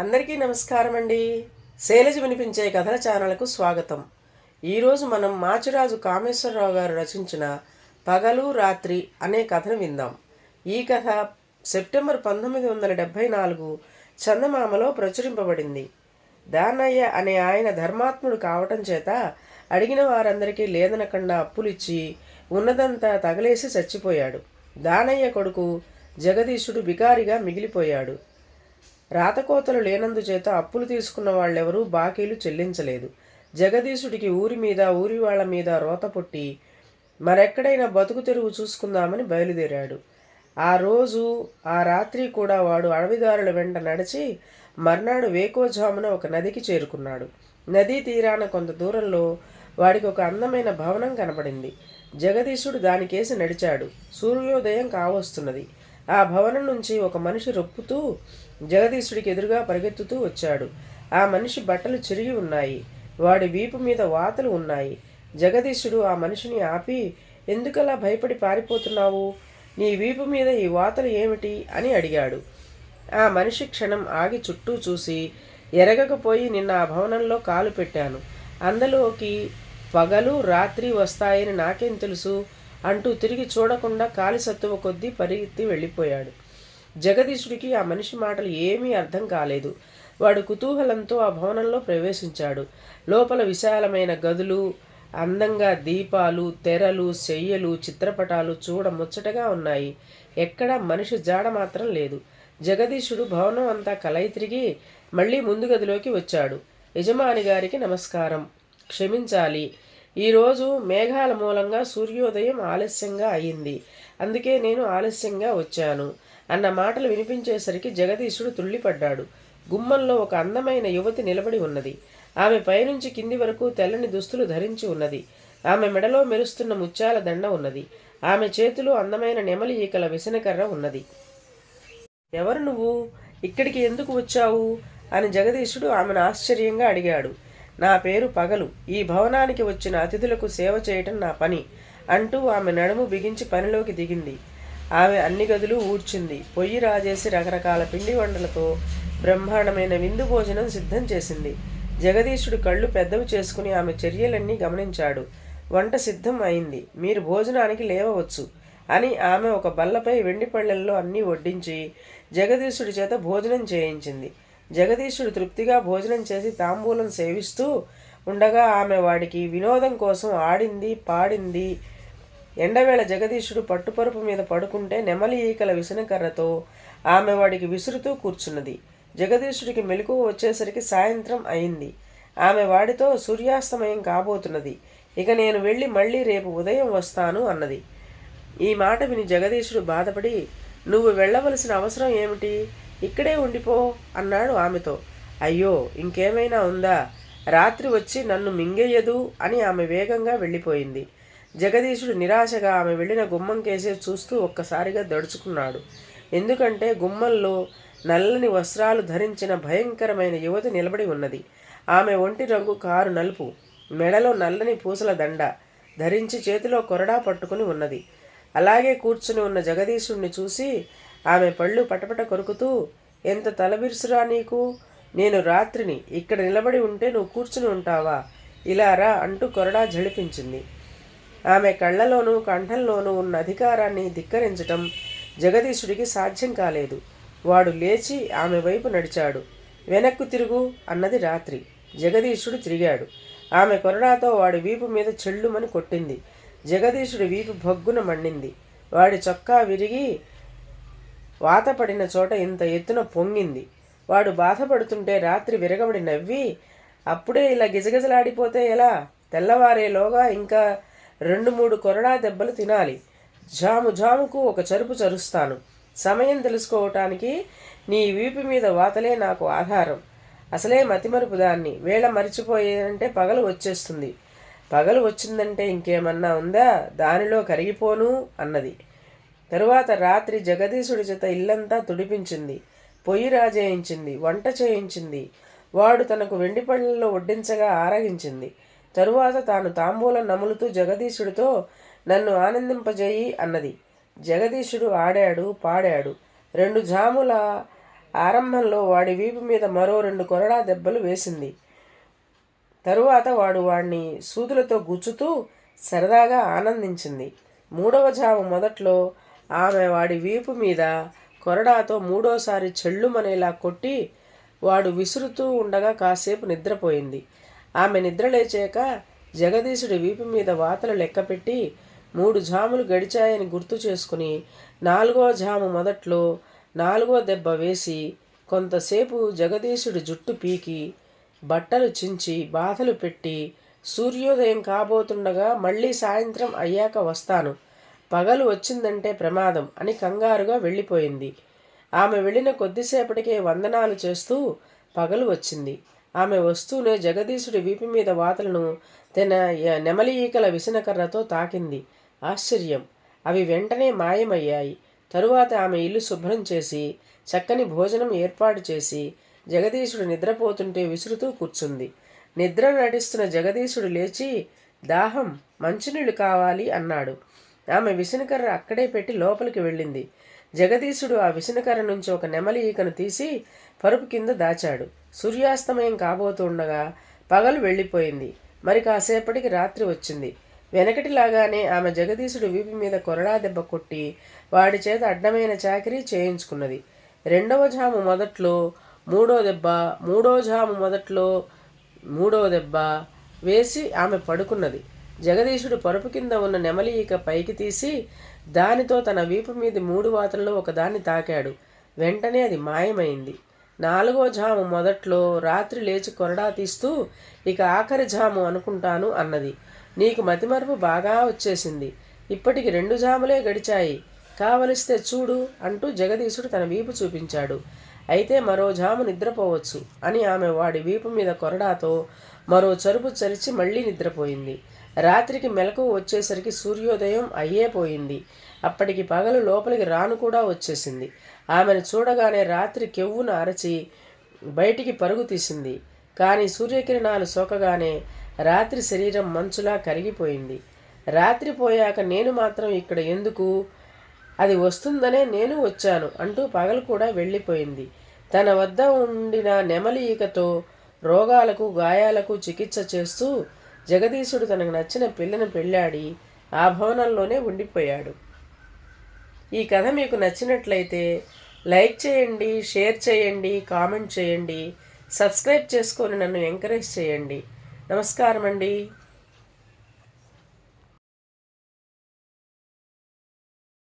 అందరికీ నమస్కారం అండి శైలజ వినిపించే కథల ఛానల్కు స్వాగతం. ఈరోజు మనం మాచిరాజు కామేశ్వరరావు గారు రచించిన పగలు రాత్రి అనే కథను విందాం. ఈ కథ సెప్టెంబర్ పంతొమ్మిది వందల డెబ్భై నాలుగు చందమామలో ప్రచురింపబడింది. దానయ్య అనే ఆయన ధర్మాత్ముడు కావటం చేత అడిగిన వారందరికీ లేదనకుండా అప్పులిచ్చి ఉన్నదంతా తగలేసి చచ్చిపోయాడు. దానయ్య కొడుకు జగదీశుడు బికారిగా మిగిలిపోయాడు. రాతకోతలు లేనందుచేత అప్పులు తీసుకున్న వాళ్ళెవరూ బాకీలు చెల్లించలేదు. జగదీశుడికి ఊరి మీద ఊరి వాళ్ళ మీద రోత పుట్టి మరెక్కడైనా బతుకు తెరువు చూసుకుందామని బయలుదేరాడు. ఆ రోజు ఆ రాత్రి కూడా వాడు అడవిదారుల వెంట నడిచి మర్నాడు వేకోజామున ఒక నదికి చేరుకున్నాడు. నదీ తీరాన కొంత దూరంలో వాడికి ఒక అందమైన భవనం కనపడింది జగదీశుడు దానికేసి నడిచాడు. సూర్యోదయం కావస్తున్నది. ఆ భవనం నుంచి ఒక మనిషి రొప్పుతూ జగదీశుడికి ఎదురుగా పరిగెత్తుతూ వచ్చాడు. ఆ మనిషి బట్టలు చిరిగి ఉన్నాయి. వాడి వీపు మీద వాతలు ఉన్నాయి. జగదీశుడు ఆ మనిషిని ఆపి ఎందుకలా భయపడి పారిపోతున్నావు? నీ వీపు మీద ఈ వాతలు ఏమిటి? అని అడిగాడు. ఆ మనిషి క్షణం ఆగి చుట్టూ చూసి ఎరగకపోయి నిన్న ఆ భవనంలో కాలు పెట్టాను. అందులోకి పగలు రాత్రి వస్తాయని నాకేం తెలుసు? అంటూ తిరిగి చూడకుండా కాలి సత్తువ కొద్దీ పరిగెత్తి వెళ్ళిపోయాడు. జగదీశుడికి ఆ మనిషి మాటలు ఏమీ అర్థం కాలేదు. వాడు కుతూహలంతో ఆ భవనంలో ప్రవేశించాడు. లోపల విశాలమైన గదులు అందంగా దీపాలు తెరలు చెయ్యలు చిత్రపటాలు చూడ ముచ్చటగా ఉన్నాయి. ఎక్కడా మనిషి జాడ మాత్రం లేదు. జగదీశుడు భవనం అంతా కలయి తిరిగి మళ్ళీ ముందు గదిలోకి వచ్చాడు. యజమాని గారికి నమస్కారం. క్షమించాలి. ఈరోజు మేఘాల మూలంగా సూర్యోదయం ఆలస్యంగా అయింది. అందుకే నేను ఆలస్యంగా వచ్చాను. అన్న మాటలు వినిపించేసరికి జగదీశుడు తుళ్ళిపడ్డాడు. గుమ్మంలో ఒక అందమైన యువతి నిలబడి ఉన్నది. ఆమె పైనుంచి కింది వరకు తెల్లని దుస్తులు ధరించి ఉన్నది. ఆమె మెడలో మెరుస్తున్న ముత్యాల దండ ఉన్నది. ఆమె చేతిలో అందమైన నెమలి ఈకల విసనకర్ర ఉన్నది. ఎవరు నువ్వు? ఇక్కడికి ఎందుకు వచ్చావు? అని జగదీశుడు ఆమెను ఆశ్చర్యంగా అడిగాడు. నా పేరు పగలు. ఈ భవనానికి వచ్చిన అతిథులకు సేవ చేయటం నా పని అంటూ ఆమె నడుము బిగించి పనిలోకి దిగింది. ఆమె అన్ని గదులు ఊడ్చింది. పొయ్యి రాజేసి రకరకాల పిండి వంటలతో బ్రహ్మాండమైన విందు భోజనం సిద్ధం చేసింది. జగదీశుడు కళ్ళు పెద్దవి చేసుకుని ఆమె చర్యలన్నీ గమనించాడు. వంట సిద్ధం అయింది. మీరు భోజనానికి లేవవచ్చు అని ఆమె ఒక బల్లపై వెండి పళ్ళెల్లో అన్నీ వడ్డించి జగదీశుడి చేత భోజనం చేయించింది. జగదీశుడు తృప్తిగా భోజనం చేసి తాంబూలం సేవిస్తూ ఉండగా ఆమె వాడికి వినోదం కోసం ఆడింది పాడింది ఎండవేళ జగదీశుడు పట్టుపరుపు మీద పడుకుంటే నెమలి ఈకల విసనకర్రతో ఆమె వాడికి విసురుతూ కూర్చున్నది. జగదీశుడికి మెలకువ వచ్చేసరికి సాయంత్రం అయింది. ఆమె వాడితో సూర్యాస్తమయం కాబోతున్నది. ఇక నేను వెళ్ళి మళ్ళీ రేపు ఉదయం వస్తాను అన్నది. ఈ మాట విని జగదీశుడు బాధపడి నువ్వు వెళ్ళవలసిన అవసరం ఏమిటి? ఇక్కడే ఉండిపో అన్నాడు ఆమెతో. అయ్యో ఇంకేమైనా ఉందా? రాత్రి వచ్చి నన్ను మింగేయదు అని ఆమె వేగంగా వెళ్ళిపోయింది. జగదీశుడు నిరాశగా ఆమె వెళ్ళిన గుమ్మం కేసే చూస్తూ ఒక్కసారిగా దడుచుకున్నాడు. ఎందుకంటే గుమ్మంలో నల్లని వస్త్రాలు ధరించిన భయంకరమైన యువతి నిలబడి ఉన్నది. ఆమె ఒంటి రంగు కారు నలుపు మెడలో నల్లని పూసల దండ ధరించి చేతిలో కొరడా పట్టుకుని ఉన్నది. అలాగే కూర్చుని ఉన్న జగదీశుణ్ణి చూసి ఆమె పళ్ళు పటపట కొరుకుతూ ఎంత తలబిరుసురా నీకు? నేను రాత్రిని ఇక్కడ నిలబడి ఉంటే నువ్వు కూర్చుని ఉంటావా? ఇలా రా అంటూ కొరడా జడిపించింది ఆమె కళ్ళలోనూ కంఠంలోనూ ఉన్న అధికారాన్ని ధిక్కరించటం జగదీశుడికి సాధ్యం కాలేదు. వాడు లేచి ఆమె వైపు నడిచాడు. వెనక్కు తిరుగు అన్నది రాత్రి. జగదీశుడు తిరిగాడు. ఆమె కొరడాతో వాడి వీపు మీద చెల్లుమని కొట్టింది. జగదీశుడి వీపు భగ్గున మండింది. వాడి చొక్కా విరిగి వాతపడిన చోట ఇంత ఎత్తున పొంగింది. వాడు బాధపడుతుంటే రాత్రి విరగబడి నవ్వి అప్పుడే ఇలా గిజగిజలాడిపోతే ఎలా? తెల్లవారేలోగా ఇంకా రెండు మూడు కొరడా దెబ్బలు తినాలి. జాము జాముకు ఒక చరుపు చరుస్తాను. సమయం తెలుసుకోవటానికి నీ వీపు మీద వాతలే నాకు ఆధారం. అసలే మతిమరుపు దాన్ని. వేళ మరిచిపోయేదంటే పగలు వచ్చేస్తుంది. పగలు వచ్చిందంటే ఇంకేమన్నా ఉందా? దానిలో కరిగిపోను అన్నది. తరువాత రాత్రి జగదీశుడి చేత ఇల్లంతా తుడిపించింది. పొయ్యి రాజేయించింది. వంట చేయించింది. వాడు తనకు వెండి పళ్ళల్లో వడ్డించగా ఆరగించింది. తరువాత తాను తాంబూలం నములుతూ జగదీశుడితో నన్ను ఆనందింపజేయి అన్నది. జగదీశుడు ఆడాడు పాడాడు. రెండు జాముల ఆరంభంలో వాడి వీపు మీద మరో రెండు కొరడా దెబ్బలు వేసింది. తరువాత వాడు వాణ్ణి సూదులతో గుచ్చుతూ సరదాగా ఆనందించింది. మూడవ జాము మొదట్లో ఆమె వాడి వీపు మీద కొరడాతో మూడోసారి చెళ్ళుమనేలా కొట్టి వాడు విసురుతూ ఉండగా కాసేపు నిద్రపోయింది. ఆమె నిద్రలేచాక జగదీశుడి వీపు మీద వాతలు లెక్కపెట్టి మూడు జాములు గడిచాయని గుర్తు చేసుకుని నాలుగో జాము మొదట్లో నాలుగో దెబ్బ వేసి కొంతసేపు జగదీశుడి జుట్టు పీకి బట్టలు చించి బాధలు పెట్టి సూర్యోదయం కాబోతుండగా మళ్ళీ సాయంత్రం అయ్యాక వస్తాను. పగలు వచ్చిందంటే ప్రమాదం అని కంగారుగా వెళ్ళిపోయింది. ఆమె వెళ్ళిన కొద్దిసేపటికే వందనాలు చేస్తూ పగలు వచ్చింది. ఆమె వస్తూనే జగదీశుడి వీపు మీద వాతలను తన నెమలి ఈకల విసనకర్రతో తాకింది. ఆశ్చర్యం. అవి వెంటనే మాయమయ్యాయి. తరువాత ఆమె ఇల్లు శుభ్రం చేసి చక్కని భోజనం ఏర్పాటు చేసి జగదీశుడు నిద్రపోతుంటే విసురుతూ కూర్చుంది. నిద్ర నటిస్తున్న జగదీశుడు లేచి దాహం మంచినీళ్ళు కావాలి అన్నాడు. ఆమె విసనకర్ర అక్కడే పెట్టి లోపలికి వెళ్ళింది. జగదీశుడు ఆ విసనకర్ర నుంచి ఒక నెమలి ఈకను తీసి పరుపు కింద దాచాడు. సూర్యాస్తమయం కాబోతుండగా పగలు వెళ్ళిపోయింది. మరి కాసేపటికి రాత్రి వచ్చింది. వెనకటిలాగానే ఆమె జగదీశుడు వీపు మీద కొరడా దెబ్బ కొట్టి వాడి చేత అడ్డమైన చాకరీ చేయించుకున్నది. రెండవ జాము మొదట్లో మూడో దెబ్బ మూడో జాము మొదట్లో మూడో దెబ్బ వేసి ఆమె పడుకున్నది. జగదీశుడు పరుపు కింద ఉన్న నెమలి ఈక పైకి తీసి దానితో తన వీపు మీద మూడు వాతల్లో ఒకదాన్ని తాకాడు. వెంటనే అది మాయమైంది. నాలుగో జాము మొదట్లో రాత్రి లేచి కొరడా తీస్తూ ఇక ఆఖరి జాము అనుకుంటాను అన్నది. నీకు మతిమరుపు బాగా వచ్చేసింది. ఇప్పటికి రెండు జాములే గడిచాయి. కావలిస్తే చూడు అంటూ జగదీశుడు తన వీపు చూపించాడు. అయితే మరో జాము నిద్రపోవచ్చు అని ఆమె వాడి వీపు మీద కొరడాతో మరో చరుపు చరిచి మళ్ళీ నిద్రపోయింది. రాత్రికి మెలకు వచ్చేసరికి సూర్యోదయం అయ్యే పోయింది. అప్పటికి పగలు లోపలికి రాను కూడా వచ్చేసింది. ఆమెను చూడగానే రాత్రి కెవ్వును అరచి బయటికి పరుగు తీసింది. కానీ సూర్యకిరణాలు సోకగానే రాత్రి శరీరం మంచులా కరిగిపోయింది. రాత్రి పోయాక నేను మాత్రం ఇక్కడ ఎందుకు? అది వస్తుందనే నేను వచ్చాను అంటూ పగలు కూడా వెళ్ళిపోయింది. తన వద్ద ఉండిన నెమలి ఈకతో రోగాలకు గాయాలకు చికిత్స చేస్తూ జగదీశుడు తనకు నచ్చిన పిల్లను పెళ్ళాడి ఆ భవనంలోనే ఉండిపోయాడు. ఈ కథ మీకు నచ్చినట్లయితే లైక్ చేయండి షేర్ చేయండి కామెంట్ చేయండి సబ్స్క్రైబ్ చేసుకొని నన్ను ఎంకరేజ్ చేయండి. నమస్కారం అండి